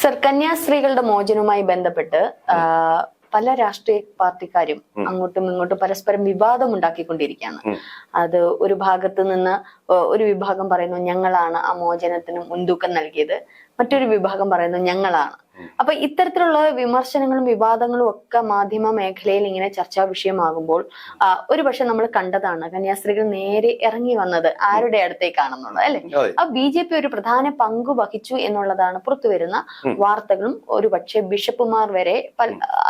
Sir കന്യാസ്ത്രീകളുടെ മോചനവുമായി ബന്ധപ്പെട്ട് പല രാഷ്ട്രീയ പാർട്ടിക്കാരും അങ്ങോട്ടും ഇങ്ങോട്ടും പരസ്പരം വിവാദം ഉണ്ടാക്കിക്കൊണ്ടിരിക്കുകയാണ്. അത് ഒരു ഭാഗത്ത് നിന്ന് ഒരു വിഭാഗം പറയുന്നു ഞങ്ങളാണ് ആ മോചനത്തിന് മുൻതൂക്കം നൽകിയത്. മറ്റൊരു വിഭാഗം പറയുന്നത് ഞങ്ങളാണ്. അപ്പൊ ഇത്തരത്തിലുള്ള വിമർശനങ്ങളും വിവാദങ്ങളും ഒക്കെ മാധ്യമ മേഖലയിൽ ഇങ്ങനെ ചർച്ചാ വിഷയമാകുമ്പോൾ ഒരു പക്ഷെ നമ്മൾ കണ്ടതാണ് കന്യാസ്ത്രീകൾ നേരെ ഇറങ്ങി വന്നത് ആരുടെ അടുത്തേക്കാണെന്നുള്ളത് അല്ലെ? അപ്പൊ ആ ബി ജെ പി ഒരു പ്രധാന പങ്ക് വഹിച്ചു എന്നുള്ളതാണ് പുറത്തു വരുന്ന വാർത്തകളും. ഒരു പക്ഷെ ബിഷപ്പുമാർ വരെ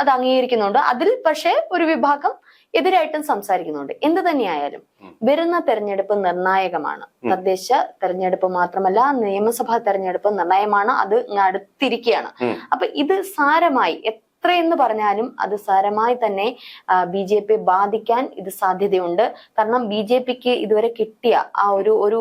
അത് അംഗീകരിക്കുന്നുണ്ട്. അതിൽ പക്ഷേ ഒരു വിഭാഗം എതിരായിട്ടും സംസാരിക്കുന്നുണ്ട്. എന്ത് തന്നെയായാലും വരുന്ന തെരഞ്ഞെടുപ്പ് നിർണായകമാണ്. തദ്ദേശ തെരഞ്ഞെടുപ്പ് മാത്രമല്ല നിയമസഭാ തെരഞ്ഞെടുപ്പ് നിർണായകമാണ്. അത് അടുത്തിരിക്കുകയാണ്. അപ്പൊ ഇത് സാരമായി എത്രയെന്ന് പറഞ്ഞാലും അത് സാരമായി തന്നെ ബി ജെ പി ബാധിക്കാൻ ഇത് സാധ്യതയുണ്ട്. കാരണം ബി ജെ പിക്ക് ഇതുവരെ കിട്ടിയ ആ ഒരു ഒരു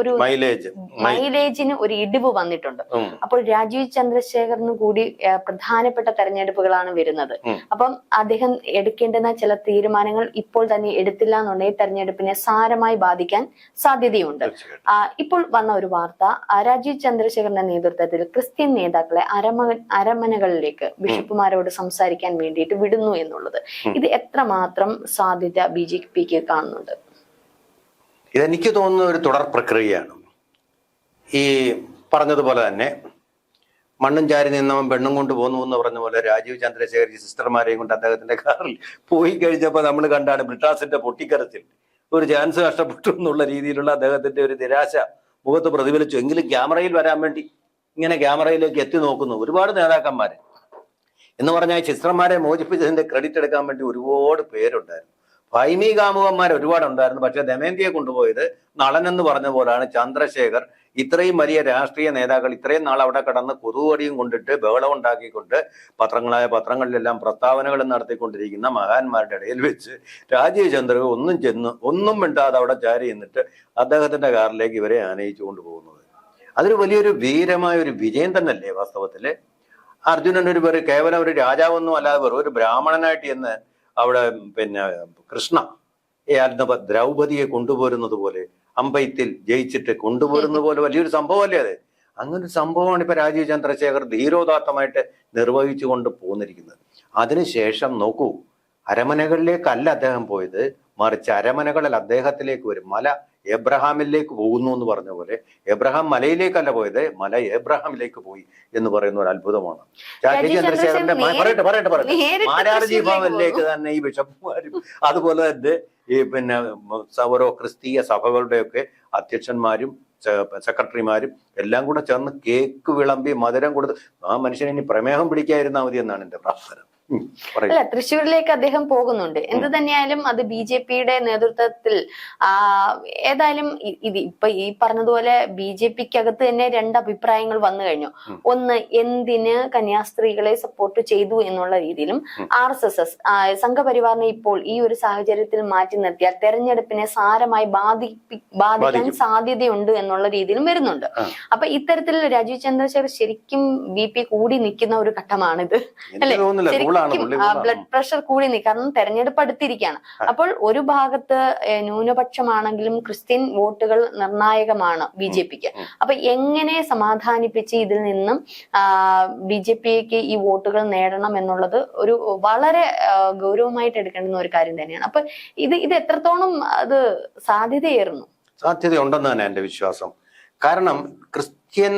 ഒരു മൈലേജ് മൈലേജിന് ഒരു ഇടിവ് വന്നിട്ടുണ്ട്. അപ്പോൾ രാജീവ് ചന്ദ്രശേഖറിന് കൂടി പ്രധാനപ്പെട്ട തെരഞ്ഞെടുപ്പുകളാണ് വരുന്നത്. അപ്പം അദ്ദേഹം എടുക്കേണ്ടുന്ന ചില തീരുമാനങ്ങൾ ഇപ്പോൾ തന്നെ എടുത്തില്ല എന്നുണ്ടെങ്കിൽ തെരഞ്ഞെടുപ്പിനെ സാരമായി ബാധിക്കാൻ സാധ്യതയുണ്ട്. ഇപ്പോൾ വന്ന ഒരു വാർത്ത രാജീവ് ചന്ദ്രശേഖറിന്റെ നേതൃത്വത്തിൽ ക്രിസ്ത്യൻ നേതാക്കളെ അരമ അരമനകളിലേക്ക് ബിഷപ്പുമാരോട് സംസാരിക്കാൻ വേണ്ടിയിട്ട് വിടുന്നു എന്നുള്ളത്. ഇത് എത്രമാത്രം സാധ്യത ബി ജെ പിക്ക് കാണുന്നുണ്ട്? ഇതെനിക്ക് തോന്നുന്ന ഒരു തുടർ പ്രക്രിയയാണ്. ഈ പറഞ്ഞതുപോലെ തന്നെ മണ്ണും ചാരി നിന്നവൻ പെണ്ണും കൊണ്ട് പോന്നു എന്ന് പറഞ്ഞ പോലെ രാജീവ് ചന്ദ്രശേഖരി സിസ്റ്റർമാരെയും കൊണ്ട് അദ്ദേഹത്തിന്റെ കാറിൽ പോയി കഴിഞ്ഞപ്പോൾ നമ്മൾ കണ്ടാണ് ബ്രിട്ടാസിന്റെ പൊട്ടിക്കരത്തിൽ ഒരു ചാൻസ് കഷ്ടപ്പെട്ടു എന്നുള്ള രീതിയിലുള്ള അദ്ദേഹത്തിന്റെ ഒരു നിരാശ മുഖത്ത് പ്രതിഫലിച്ചു. എങ്കിലും ക്യാമറയിൽ വരാൻ വേണ്ടി ഇങ്ങനെ ക്യാമറയിലേക്ക് എത്തി നോക്കുന്നു. ഒരുപാട് നേതാക്കന്മാര്. എന്ന് പറഞ്ഞാൽ ചിത്രന്മാരെ മോചിപ്പിച്ചതിന്റെ ക്രെഡിറ്റ് എടുക്കാൻ വേണ്ടി ഒരുപാട് പേരുണ്ടായിരുന്നു. ഭൈമി കാമുകന്മാർ ഒരുപാട് ഉണ്ടായിരുന്നു പക്ഷെ ദമയന്തിയെ കൊണ്ടുപോയത് നളൻ എന്ന് പറഞ്ഞ പോലാണ് ചന്ദ്രശേഖർ. ഇത്രയും വലിയ രാഷ്ട്രീയ നേതാക്കൾ ഇത്രയും നാൾ അവിടെ കടന്ന് കൊതുവടിയും കൊണ്ടിട്ട് ബഹളം ഉണ്ടാക്കിക്കൊണ്ട് പത്രങ്ങളായ പത്രങ്ങളിലെല്ലാം പ്രസ്താവനകൾ നടത്തിക്കൊണ്ടിരിക്കുന്ന മഹാന്മാരുടെ ഇടയിൽ വെച്ച് രാജീവ് ചന്ദ്ര ഒന്നും ചെന്ന് ഒന്നും മിണ്ടാതെ അവിടെ ചാരി നിന്നിട്ട് അദ്ദേഹത്തിന്റെ കാറിലേക്ക് ഇവരെ ആനയിച്ചു കൊണ്ടുപോകുന്നത്. അതൊരു വലിയൊരു വീരമായ ഒരു വിജയം തന്നെയല്ലേ വാസ്തവത്തിൽ? അർജുനൻ ഒരു വെറും കേവലം ഒരു രാജാവൊന്നും അല്ലാതെ വെറും ഒരു ബ്രാഹ്മണനായിട്ട് എന്ന് അവിടെ പിന്നെ കൃഷ്ണ ദ്രൗപതിയെ കൊണ്ടുപോരുന്നത് പോലെ അമ്പയത്തിൽ ജയിച്ചിട്ട് കൊണ്ടുപോരുന്നത് പോലെ വലിയൊരു സംഭവമല്ലേ അത്? അങ്ങനൊരു സംഭവമാണ് ഇപ്പൊ രാജീവ് ചന്ദ്രശേഖർ ധീരോദാത്തമായിട്ട് നിർവഹിച്ചു കൊണ്ട് പോന്നിരിക്കുന്നത്. അതിനുശേഷം നോക്കൂ അരമനകളിലേക്കല്ല അദ്ദേഹം പോയത്. മറിച്ച് അരമനകളിൽ അദ്ദേഹത്തിലേക്ക് വരും. മല എബ്രഹാമിലേക്ക് പോകുന്നു എന്ന് പറഞ്ഞ പോലെ എബ്രഹാം മലയിലേക്കല്ല പോയത്. മല എബ്രഹാമിലേക്ക് പോയി എന്ന് പറയുന്ന ഒരു അത്ഭുതമാണ്. രാജീവ് ചന്ദ്രശേഖരന്റെ പറയട്ടെ പറയട്ടെ പറയട്ടെ. മാരാർജി ഭവനിലേക്ക് തന്നെ ഈ ബിഷപ്പുമാരും അതുപോലെ തന്നെ ഈ പിന്നെ ഓരോ ക്രിസ്തീയ സഭകളുടെയൊക്കെ അധ്യക്ഷന്മാരും സെക്രട്ടറിമാരും എല്ലാം കൂടെ ചേർന്ന് കേക്ക് വിളമ്പി മധുരം കൊടുത്ത് ആ മനുഷ്യനെ ഇനി പ്രമേഹം പിടിക്കാതിരുന്നാൽ മതി എന്നാണ് എന്റെ പ്രാർത്ഥന. അല്ല തൃശ്ശൂരിലേക്ക് അദ്ദേഹം പോകുന്നുണ്ട്. എന്ത് തന്നെയായാലും അത് ബി ജെ പിയുടെ നേതൃത്വത്തിൽ ഏതായാലും ഇത് ഇപ്പൊ ഈ പറഞ്ഞതുപോലെ ബി ജെ പിക്ക് അകത്ത് തന്നെ രണ്ട് അഭിപ്രായങ്ങൾ വന്നു കഴിഞ്ഞു. ഒന്ന് എന്തിന് കന്യാസ്ത്രീകളെ സപ്പോർട്ട് ചെയ്തു എന്നുള്ള രീതിയിലും ആർ എസ് എസ് എസ് സംഘപരിവാറിനെ ഇപ്പോൾ ഈ ഒരു സാഹചര്യത്തിൽ മാറ്റി നിർത്തിയാൽ തെരഞ്ഞെടുപ്പിനെ സാരമായി ബാധിപ്പി ബാധിക്കാൻ സാധ്യതയുണ്ട് എന്നുള്ള രീതിയിലും വരുന്നുണ്ട്. അപ്പൊ ഇത്തരത്തിൽ രാജീവ് ചന്ദ്രശേഖർ ശരിക്കും ബി പി കൂടി നിൽക്കുന്ന ഒരു ഘട്ടമാണിത്. എനിക്ക് ബ്ലഡ് പ്രഷർ കൂടി കാരണം തെരഞ്ഞെടുപ്പ് അടുത്തിരിക്കുകയാണ് അപ്പോൾ ഒരു ഭാഗത്ത് ന്യൂനപക്ഷമാണെങ്കിലും ക്രിസ്ത്യൻ വോട്ടുകൾ നിർണായകമാണ് ബി ജെ പിക്ക്. അപ്പൊ എങ്ങനെ സമാധാനിപ്പിച്ച് ഇതിൽ നിന്നും ബി ജെ പിക്ക് ഈ വോട്ടുകൾ നേടണം എന്നുള്ളത് ഒരു വളരെ ഗൗരവമായിട്ട് എടുക്കേണ്ടുന്ന ഒരു കാര്യം തന്നെയാണ്. അപ്പൊ ഇത് ഇത് എത്രത്തോളം അത് സാധ്യതയേറുന്നു? സാധ്യതയുണ്ടെന്ന് തന്നെ എന്റെ വിശ്വാസം. കാരണം ക്രിസ്ത്യൻ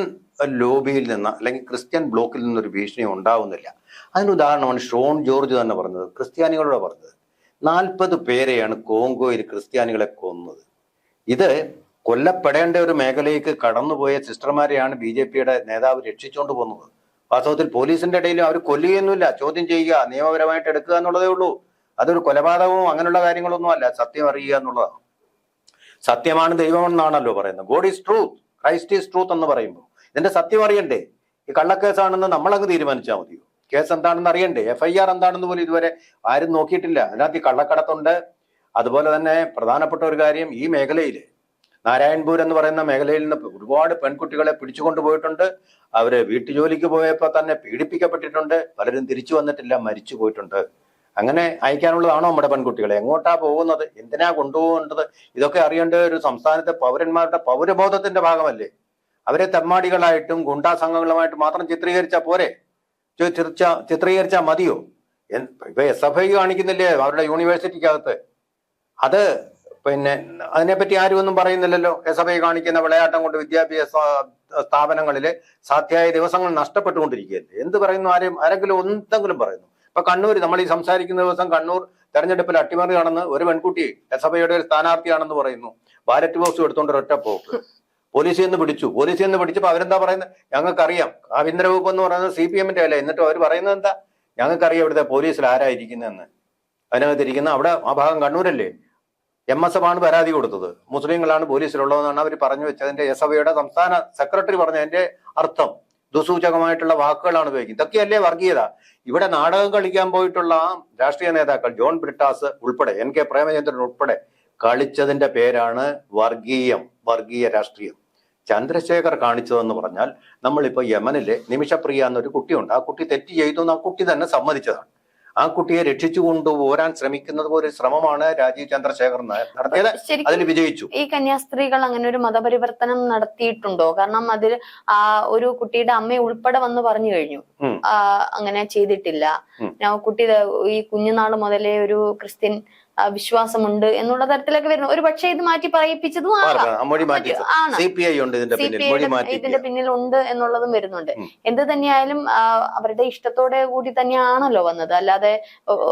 ലോബിയിൽ നിന്ന് അല്ലെങ്കിൽ ക്രിസ്ത്യൻ ബ്ലോക്കിൽ നിന്നൊരു ഭീഷണി ഉണ്ടാവുന്നില്ല. അതിന് ഉദാഹരണമാണ് ഷോൺ ജോർജ് തന്നെ പറഞ്ഞത് ക്രിസ്ത്യാനികളോട് പറഞ്ഞത്. നാൽപ്പത് പേരെയാണ് കോങ്കോയിൽ ക്രിസ്ത്യാനികളെ കൊന്നത്. ഇത് കൊല്ലപ്പെടേണ്ട ഒരു മേഖലയ്ക്ക് കടന്നുപോയ സിസ്റ്റർമാരെയാണ് ബി ജെ പിയുടെ നേതാവ് രക്ഷിച്ചുകൊണ്ട് പോകുന്നത്. വാസ്തവത്തിൽ പോലീസിന്റെ ഇടയിൽ അവർ കൊല്ലുകയൊന്നുമില്ല ചോദ്യം ചെയ്യുക നിയമപരമായിട്ട് എടുക്കുക എന്നുള്ളതേ ഉള്ളൂ. അതൊരു കൊലപാതകവും അങ്ങനെയുള്ള കാര്യങ്ങളൊന്നും അല്ല. സത്യം അറിയുക എന്നുള്ളതാണ്. സത്യമാണ് ദൈവമെന്നാണല്ലോ പറയുന്നത്. God is truth Christ is truth എന്ന് പറയുമ്പോൾ ഇതിന്റെ സത്യം അറിയണ്ടേ? ഈ കള്ളക്കേസാണെന്ന് നമ്മളങ്ങ് തീരുമാനിച്ചാൽ മതിയോ? കേസ് എന്താണെന്ന് അറിയണ്ടേ? എഫ് ഐ ആർ എന്താണെന്ന് പോലും ഇതുവരെ ആരും നോക്കിയിട്ടില്ല. അതിനകത്ത് ഈ കള്ളക്കടത്തുണ്ട്. അതുപോലെ തന്നെ പ്രധാനപ്പെട്ട ഒരു കാര്യം ഈ മേഖലയിൽ നാരായൺപൂർ എന്ന് പറയുന്ന മേഖലയിൽ നിന്ന് ഒരുപാട് പെൺകുട്ടികളെ പിടിച്ചുകൊണ്ട് പോയിട്ടുണ്ട്. അവർ വീട്ടു ജോലിക്ക് പോയപ്പോൾ തന്നെ പീഡിപ്പിക്കപ്പെട്ടിട്ടുണ്ട്. പലരും തിരിച്ചു വന്നിട്ടില്ല മരിച്ചു പോയിട്ടുണ്ട്. അങ്ങനെ അയക്കാനുള്ളതാണോ നമ്മുടെ പെൺകുട്ടികളെ? എങ്ങോട്ടാ പോകുന്നത്? എന്തിനാ കൊണ്ടുപോകേണ്ടത് ഇതൊക്കെ അറിയേണ്ട ഒരു സംസ്ഥാനത്തെ പൗരന്മാരുടെ പൗരബോധത്തിന്റെ ഭാഗമല്ലേ? അവരെ തെമ്മാടികളായിട്ടും ഗുണ്ടാ സംഘങ്ങളുമായിട്ട് മാത്രം ചിത്രീകരിച്ചാൽ പോരെ? ചി- ചിരിച്ച ചിത്രീകരിച്ചാൽ മതിയോ? ഇപ്പൊ എസ് എഫ് ഐ കാണിക്കുന്നില്ലേ അവരുടെ യൂണിവേഴ്സിറ്റിക്കകത്ത്? അത് പിന്നെ അതിനെപ്പറ്റി ആരും ഒന്നും പറയുന്നില്ലല്ലോ? എസ് എഫ് ഐ കാണിക്കുന്ന വിളയാട്ടം കൊണ്ട് വിദ്യാഭ്യാസ സ്ഥാപനങ്ങളിൽ സാധ്യമായ ദിവസങ്ങൾ നഷ്ടപ്പെട്ടുകൊണ്ടിരിക്കുകയല്ലേ? എന്ത് പറയുന്നു ആരും? ആരെങ്കിലും എന്തെങ്കിലും പറയുന്നു. ഇപ്പൊ കണ്ണൂർ നമ്മൾ ഈ സംസാരിക്കുന്ന ദിവസം കണ്ണൂർ തെരഞ്ഞെടുപ്പിൽ അട്ടിമറി നടന്ന് ഒരു പെൺകുട്ടി എസ് എഫ് ഐയുടെ ഒരു സ്ഥാനാർത്ഥിയാണെന്ന് പറയുന്നു. ബാലറ്റ് ബോക്സ് എടുത്തോണ്ട് ഒരൊറ്റ പോക്ക്. പോലീസിൽ നിന്ന് പിടിച്ചു. പോലീസ് നിന്ന് പിടിച്ചപ്പോൾ അവരെന്താ പറയുന്നത് ഞങ്ങൾക്കറിയാം. ആഭ്യന്തര വകുപ്പ് എന്ന് പറയുന്നത് സി പി എമ്മിന്റെ അല്ല? എന്നിട്ട് അവർ പറയുന്നത് എന്താ? ഞങ്ങൾക്കറിയാം ഇവിടുത്തെ പോലീസിൽ ആരായിരിക്കുന്നതെന്ന് അതിനകത്ത് ഇരിക്കുന്ന അവിടെ ആ ഭാഗം കണ്ണൂരല്ലേ? എം എസ് എഫ് ആണ് പരാതി കൊടുത്തത്. മുസ്ലിങ്ങളാണ് പോലീസിലുള്ളതെന്നാണ് അവർ പറഞ്ഞു വെച്ചതിന്റെ എസ് എഫയുടെ സംസ്ഥാന സെക്രട്ടറി പറഞ്ഞതിന്റെ അർത്ഥം. ദുസൂചകമായിട്ടുള്ള വാക്കുകളാണ് ഉപയോഗിക്കുന്നത്. ഇതൊക്കെയല്ലേ വർഗീയത? ഇവിടെ നാടകം കളിക്കാൻ പോയിട്ടുള്ള രാഷ്ട്രീയ നേതാക്കൾ ജോൺ ബ്രിട്ടാസ് ഉൾപ്പെടെ എൻ കെ പ്രേമചന്ദ്രൻ ഉൾപ്പെടെ കളിച്ചതിന്റെ പേരാണ് വർഗീയം വർഗീയ രാഷ്ട്രീയം. ചന്ദ്രശേഖർ കാണിച്ചതെന്ന് പറഞ്ഞാൽ നമ്മളിപ്പോൾ യമനിലെ നിമിഷപ്രിയ എന്നൊരു കുട്ടിയുണ്ട്. ആ കുട്ടി തെറ്റ് ചെയ്തു എന്ന് ആ കുട്ടി തന്നെ സമ്മതിച്ചതാണ്. ആ കുട്ടിയെ രക്ഷിച്ചു കൊണ്ടുപോരാൻ ശ്രമിക്കുന്നത് പോലെ ശ്രമമാണ് രാജീവ് ചന്ദ്രശേഖർ നടത്തിയത്. അതിൽ വിജയിച്ചു. ഈ കന്യാസ്ത്രീകൾ അങ്ങനെ ഒരു മതപരിവർത്തനം നടത്തിയിട്ടുണ്ടോ? കാരണം അതിൽ ആ ഒരു കുട്ടിയുടെ അമ്മ ഉൾപ്പെടെ വന്ന് പറഞ്ഞു കഴിഞ്ഞു. അങ്ങനെ ചെയ്തിട്ടില്ല. ഞാൻ കുട്ടി ഈ കുഞ്ഞുനാൾ മുതലേ ഒരു ക്രിസ്ത്യൻ വിശ്വാസമുണ്ട് എന്നുള്ള തരത്തിലൊക്കെ വരുന്നു. ഒരു പക്ഷേ ഇത് മാറ്റി പറയിപ്പിച്ചതും ആണ്. ഇതിന്റെ പിന്നിൽ. പിന്നിലുണ്ട് എന്നുള്ളതും വരുന്നുണ്ട്. എന്ത് തന്നെയായാലും അവരുടെ ഇഷ്ടത്തോടെ കൂടി തന്നെയാണല്ലോ വന്നത്. അല്ലാതെ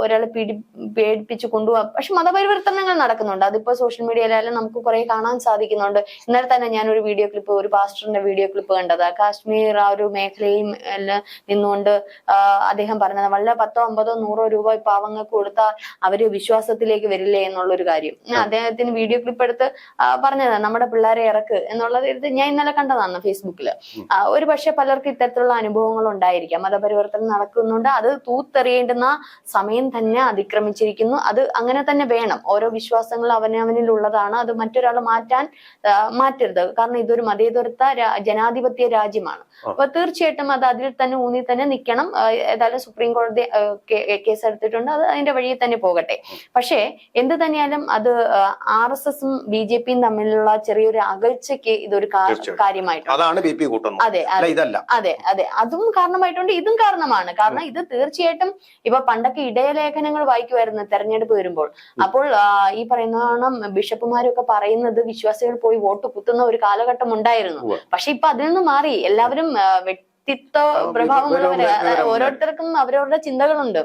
ഒരാളെ പീഡി പേടിപ്പിച്ച് കൊണ്ടുപോകാം പക്ഷെ മതപരിവർത്തനങ്ങൾ നടക്കുന്നുണ്ട്. അതിപ്പോ സോഷ്യൽ മീഡിയയിലായാലും നമുക്ക് കുറെ കാണാൻ സാധിക്കുന്നുണ്ട്. ഇന്നലെ തന്നെ ഞാൻ ഒരു വീഡിയോ ക്ലിപ്പ് ഒരു പാസ്റ്ററിന്റെ വീഡിയോ ക്ലിപ്പ് കണ്ടത്. കാശ്മീർ ആ ഒരു മേഖലയും എല്ലാം നിന്നുകൊണ്ട് അദ്ദേഹം പറഞ്ഞത് വല്ല പത്തോ അമ്പതോ നൂറോ രൂപ പാവങ്ങൾ പാവങ്ങൾക്ക് കൊടുത്താൽ അവർ വിശ്വാസത്തിലേക്ക് വരില്ലേ എന്നുള്ളൊരു കാര്യം. അദ്ദേഹത്തിന് വീഡിയോ ക്ലിപ്പ് എടുത്ത് പറഞ്ഞതാണ് നമ്മുടെ പിള്ളേരെ ഇറക്ക് എന്നുള്ളത് ഇത് ഞാൻ ഇന്നലെ കണ്ടതാണ് ഫേസ്ബുക്കിൽ ഒരു പക്ഷെ പലർക്കും ഇത്തരത്തിലുള്ള അനുഭവങ്ങൾ ഉണ്ടായിരിക്കാം. മതപരിവർത്തനം നടക്കുന്നുണ്ട്. അത് തൂത്തെറിയേണ്ടുന്ന സമയം തന്നെ അതിക്രമിച്ചിരിക്കുന്നു. അത് അങ്ങനെ തന്നെ വേണം. ഓരോ വിശ്വാസങ്ങൾ അവനവനിലുള്ളതാണ്. അത് മറ്റൊരാൾ മാറ്റാൻ മാറ്റരുത്. കാരണം ഇതൊരു മതേതരത്ത ജനാധിപത്യ രാജ്യമാണ്. അപ്പൊ തീർച്ചയായിട്ടും അത് അതിൽ തന്നെ ഊന്നി തന്നെ നിൽക്കണം ഏതായാലും സുപ്രീം കോടതി കേസ് എടുത്തിട്ടുണ്ട് അത് അതിന്റെ വഴിയിൽ തന്നെ പോകട്ടെ. പക്ഷേ എന്ത് തന്നെയാലും അത് ആർ എസ് എസും ബി ജെ പിയും തമ്മിലുള്ള ചെറിയൊരു അകൽച്ചയ്ക്ക് ഇതൊരു കാര്യമായിട്ടുണ്ട്. അതാണ് ബി പി കൂട്ടുന്നത് അതെ അതെ. അതെ അതെ. കാരണമായിട്ടുണ്ട് ഇതും കാരണമാണ്. കാരണം ഇത് തീർച്ചയായിട്ടും ഇപ്പൊ പണ്ടൊക്കെ ഇടയലേഖനങ്ങൾ വായിക്കുമായിരുന്നു തെരഞ്ഞെടുപ്പ് വരുമ്പോൾ. അപ്പോൾ ഈ പറയുന്ന ബിഷപ്പുമാരൊക്കെ പറയുന്നത് വിശ്വാസികൾ പോയി വോട്ട് കുത്തുന്ന ഒരു കാലഘട്ടം ഉണ്ടായിരുന്നു. പക്ഷെ ഇപ്പൊ അതിൽ നിന്ന് മാറി. എല്ലാവരും വ്യക്തിത്വ പ്രഭാവമുള്ളവര് ഓരോരുത്തർക്കും അവരവരുടെ ചിന്തകളുണ്ട്.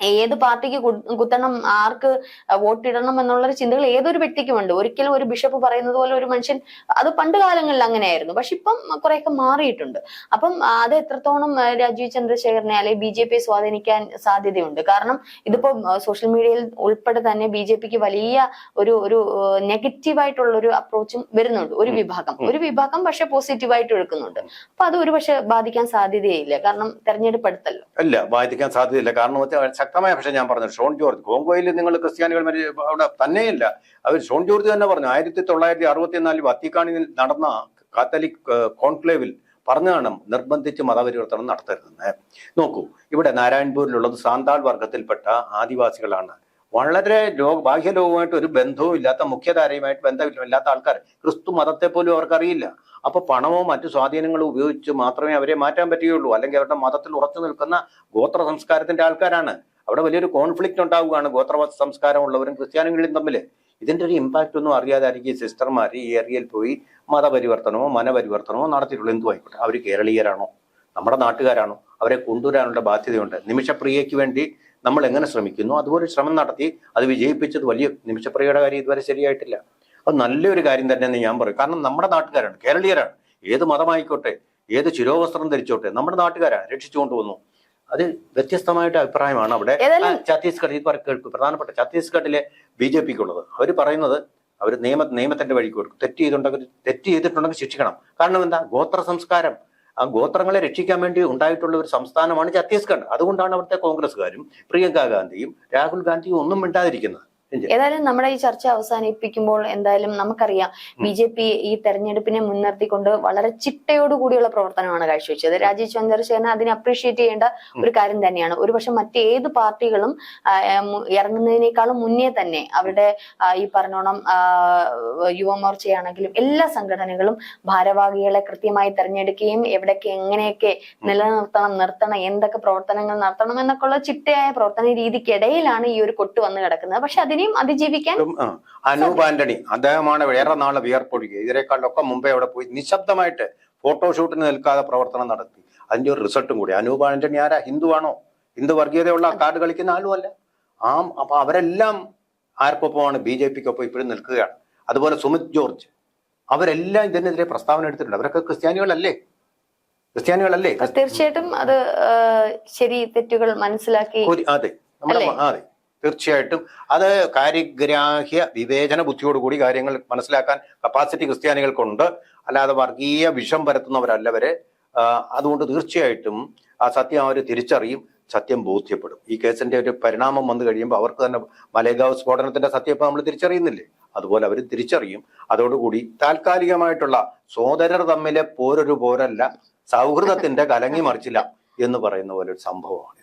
ഏത് പാർട്ടിക്ക് കുത്തണം ആർക്ക് വോട്ടിടണം എന്നുള്ള ചിന്തകൾ ഏതൊരു വ്യക്തിക്കും ഉണ്ട് ഒരിക്കലും ഒരു ബിഷപ്പ് പറയുന്നത് പോലെ ഒരു മനുഷ്യൻ അത് പണ്ട് കാലങ്ങളിൽ അങ്ങനെയായിരുന്നു. പക്ഷെ ഇപ്പം കുറെയൊക്കെ മാറിയിട്ടുണ്ട്. അപ്പം അത് എത്രത്തോളം രാജീവ് ചന്ദ്രശേഖരനെ അല്ലെങ്കിൽ ബി ജെ പിയെ സ്വാധീനിക്കാൻ സാധ്യതയുണ്ട്. കാരണം ഇതിപ്പോ സോഷ്യൽ മീഡിയയിൽ ഉൾപ്പെടെ തന്നെ ബി ജെ പിക്ക് വലിയ ഒരു ഒരു നെഗറ്റീവ് ആയിട്ടുള്ള ഒരു അപ്രോച്ചും വരുന്നുണ്ട്. ഒരു വിഭാഗം. ഒരു വിഭാഗം പക്ഷെ പോസിറ്റീവായിട്ട് എടുക്കുന്നുണ്ട്. അപ്പൊ അത് ഒരു പക്ഷെ ബാധിക്കാൻ സാധ്യതയില്ല. കാരണം തെരഞ്ഞെടുപ്പ് അടുത്തല്ലോ. അല്ല ബാധിക്കാൻ സാധ്യതയില്ല. കാരണം ശക്തമായ പക്ഷേ ഞാൻ പറഞ്ഞു ഷോൺ ജോർജ് കോങ്കോയിൽ നിങ്ങൾ ക്രിസ്ത്യാനികൾ അവിടെ തന്നെയില്ല. അവർ ഷോൺ ജോർജ് തന്നെ പറഞ്ഞു ആയിരത്തി തൊള്ളായിരത്തി അറുപത്തിനാലിൽ വത്തിക്കാണിൽ നടന്ന കാത്തലിക് കോൺക്ലേവിൽ പറഞ്ഞു കാണും നിർബന്ധിച്ച് മതപരിവർത്തനം നടത്തരുതെന്ന്. നോക്കൂ ഇവിടെ നാരായൺപൂരിലുള്ളത് സാന്താൾ വർഗത്തിൽപ്പെട്ട ആദിവാസികളാണ്. വളരെ ലോക ബാഹ്യലോകവുമായിട്ട് ഒരു ബന്ധവും ഇല്ലാത്ത മുഖ്യധാരയുമായിട്ട് ബന്ധമില്ലാത്ത ആൾക്കാർ ക്രിസ്തു മതത്തെ പോലും അവർക്കറിയില്ല. അപ്പൊ പണമോ മറ്റു സ്വാധീനങ്ങളോ ഉപയോഗിച്ച് മാത്രമേ അവരെ മാറ്റാൻ പറ്റുകയുള്ളൂ. അല്ലെങ്കിൽ അവരുടെ മതത്തിൽ ഉറച്ചു നിൽക്കുന്ന ഗോത്ര സംസ്കാരത്തിന്റെ ആൾക്കാരാണ്. അവിടെ വലിയൊരു കോൺഫ്ലിക്റ്റ് ഉണ്ടാവുകയാണ്. ഗോത്ര സംസ്കാരമുള്ളവരും ക്രിസ്ത്യാനികളും തമ്മിൽ. ഇതിന്റെ ഒരു ഇമ്പാക്റ്റ് ഒന്നും അറിയാതായിരിക്കും ഈ സിസ്റ്റർമാർ ഈ ഏരിയയിൽ പോയി മതപരിവർത്തനമോ മനപരിവർത്തനമോ നടത്തിയിട്ടുള്ളൂ. എന്തു ആയിക്കോട്ടെ? അവർ കേരളീയരാണോ? നമ്മുടെ നാട്ടുകാരാണോ? അവരെ കൊണ്ടുവരാനുള്ള ബാധ്യതയുണ്ട്. നിമിഷപ്രിയയ്ക്ക് വേണ്ടി നമ്മൾ എങ്ങനെ ശ്രമിക്കുന്നു? അതുപോലെ ശ്രമം നടത്തി അത് വിജയിപ്പിച്ചത് വലിയ നിമിഷപ്രിയയുടെ കാര്യം ഇതുവരെ ശരിയായിട്ടില്ല. അത് നല്ലൊരു കാര്യം തന്നെയെന്ന് ഞാൻ പറയും. കാരണം നമ്മുടെ നാട്ടുകാരാണ്. കേരളീയരാണ്. ഏത് മതമായിക്കോട്ടെ ഏത് ശിരോവസ്ത്രം ധരിച്ചോട്ടെ നമ്മുടെ നാട്ടുകാരാണ് രക്ഷിച്ചുകൊണ്ട് വന്നു. അത് വ്യത്യസ്തമായിട്ട് അഭിപ്രായമാണ് അവിടെ. ഛത്തീസ്ഗഡ് ഇത് പറ- കേൾക്കൂ. പ്രധാനപ്പെട്ട ഛത്തീസ്ഗഡിലെ ബി ജെ പിക്ക് ഉള്ളത് അവർ പറയുന്നത് അവർ നിയമ നിയമത്തിന്റെ വഴിക്ക് കൊടുക്കും. തെറ്റ് ചെയ്തിട്ടുണ്ടെങ്കിൽ തെറ്റ് ചെയ്തിട്ടുണ്ടെങ്കിൽ ശിക്ഷിക്കണം. കാരണം എന്താ? ഗോത്ര സംസ്കാരം. ആ ഗോത്രങ്ങളെ രക്ഷിക്കാൻ വേണ്ടി ഉണ്ടായിട്ടുള്ള ഒരു സംസ്ഥാനമാണ് ഛത്തീസ്ഗഡ്. അതുകൊണ്ടാണ് അവിടുത്തെ കോൺഗ്രസ്സുകാരും പ്രിയങ്ക ഗാന്ധിയും രാഹുൽ ഗാന്ധിയും ഒന്നും മിണ്ടാതിരിക്കുന്നത്. ഏതായാലും നമ്മുടെ ഈ ചർച്ച അവസാനിപ്പിക്കുമ്പോൾ എന്തായാലും നമുക്കറിയാം ബി ജെ പി ഈ തെരഞ്ഞെടുപ്പിനെ മുൻനിർത്തിക്കൊണ്ട് വളരെ ചിട്ടയോടുകൂടിയുള്ള പ്രവർത്തനമാണ് കാഴ്ചവെച്ചത്. രാജീവ് ചന്ദ്രശേഖരൻ അതിനെ അപ്രീഷിയേറ്റ് ചെയ്യേണ്ട ഒരു കാര്യം തന്നെയാണ്. ഒരുപക്ഷെ ഏത് പാർട്ടികളും ഇറങ്ങുന്നതിനേക്കാളും മുന്നേ തന്നെ അവരുടെ ഈ പറഞ്ഞോണം യുവമോർച്ചയാണെങ്കിലും എല്ലാ സംഘടനകളും ഭാരവാഹികളെ കൃത്യമായി തെരഞ്ഞെടുക്കുകയും എവിടെയൊക്കെ എങ്ങനെയൊക്കെ നിലനിർത്തണം നിർത്തണം എന്തൊക്കെ പ്രവർത്തനങ്ങൾ നടത്തണം എന്നൊക്കെയുള്ള ചിട്ടയായ പ്രവർത്തന രീതിക്കിടയിലാണ് ഈ ഒരു കൊട്ട് വന്ന് കിടക്കുന്നത്. പക്ഷെ അതിനെയും അതിജീവിക്കാൻ. അനൂപ് ആന്റണി അദ്ദേഹമാണ് വേറെ നാളെ വിയർപ്പൊഴുകിയത്. ഇതിനേക്കാളൊക്കെ മുമ്പേ അവിടെ പോയി നിശബ്ദമായിട്ട് ഫോട്ടോഷൂട്ടിന് നിൽക്കാതെ പ്രവർത്തനം നടത്തി. അതിന്റെ ഒരു റിസൾട്ടും കൂടി. അനൂപ് ആന്റണി ആരാ? ഹിന്ദുവാണോ? ഹിന്ദു വർഗീയതയുള്ള കാർഡ് കളിക്കുന്ന ആളുമല്ല. ആ അപ്പൊ അവരെല്ലാം ആർക്കൊപ്പമാണ്? ബി ജെ പിക്കൊപ്പം ഇപ്പോഴും നിൽക്കുകയാണ്. അതുപോലെ സുമിത് ജോർജ്. അവരെല്ലാം ഇതിനെതിരെ പ്രസ്താവന എടുത്തിട്ടുണ്ട്. അവരൊക്കെ ക്രിസ്ത്യാനികളല്ലേ? ക്രിസ്ത്യാനികളല്ലേ? തീർച്ചയായിട്ടും അത് ശരി തെറ്റുകൾ മനസ്സിലാക്കി അതെ. നമ്മുടെ? അതെ. തീർച്ചയായിട്ടും അത് കാര്യഗ്രാഹ്യ വിവേചന ബുദ്ധിയോടുകൂടി കാര്യങ്ങൾ മനസ്സിലാക്കാൻ കപ്പാസിറ്റി ക്രിസ്ത്യാനികൾക്കുണ്ട്. അല്ലാതെ വർഗീയ വിഷം പരത്തുന്നവരല്ലവരെ അതുകൊണ്ട് തീർച്ചയായിട്ടും ആ സത്യം അവർ തിരിച്ചറിയും സത്യം ബോധ്യപ്പെടും. ഈ കേസിന്റെ ഒരു പരിണാമം വന്നു കഴിയുമ്പോൾ അവർക്ക് തന്നെ മലേഗാവ് സ്ഫോടനത്തിന്റെ സത്യം ഇപ്പൊ നമ്മൾ തിരിച്ചറിയുന്നില്ലേ? അതുപോലെ അവർ തിരിച്ചറിയും. അതോടുകൂടി താൽക്കാലികമായിട്ടുള്ള സോദരർ തമ്മിലെ പോരൊരു പോരല്ല സൗഹൃദത്തിന്റെ കലങ്ങി മറിച്ചില്ല എന്ന് പറയുന്ന പോലെ ഒരു സംഭവമാണ്.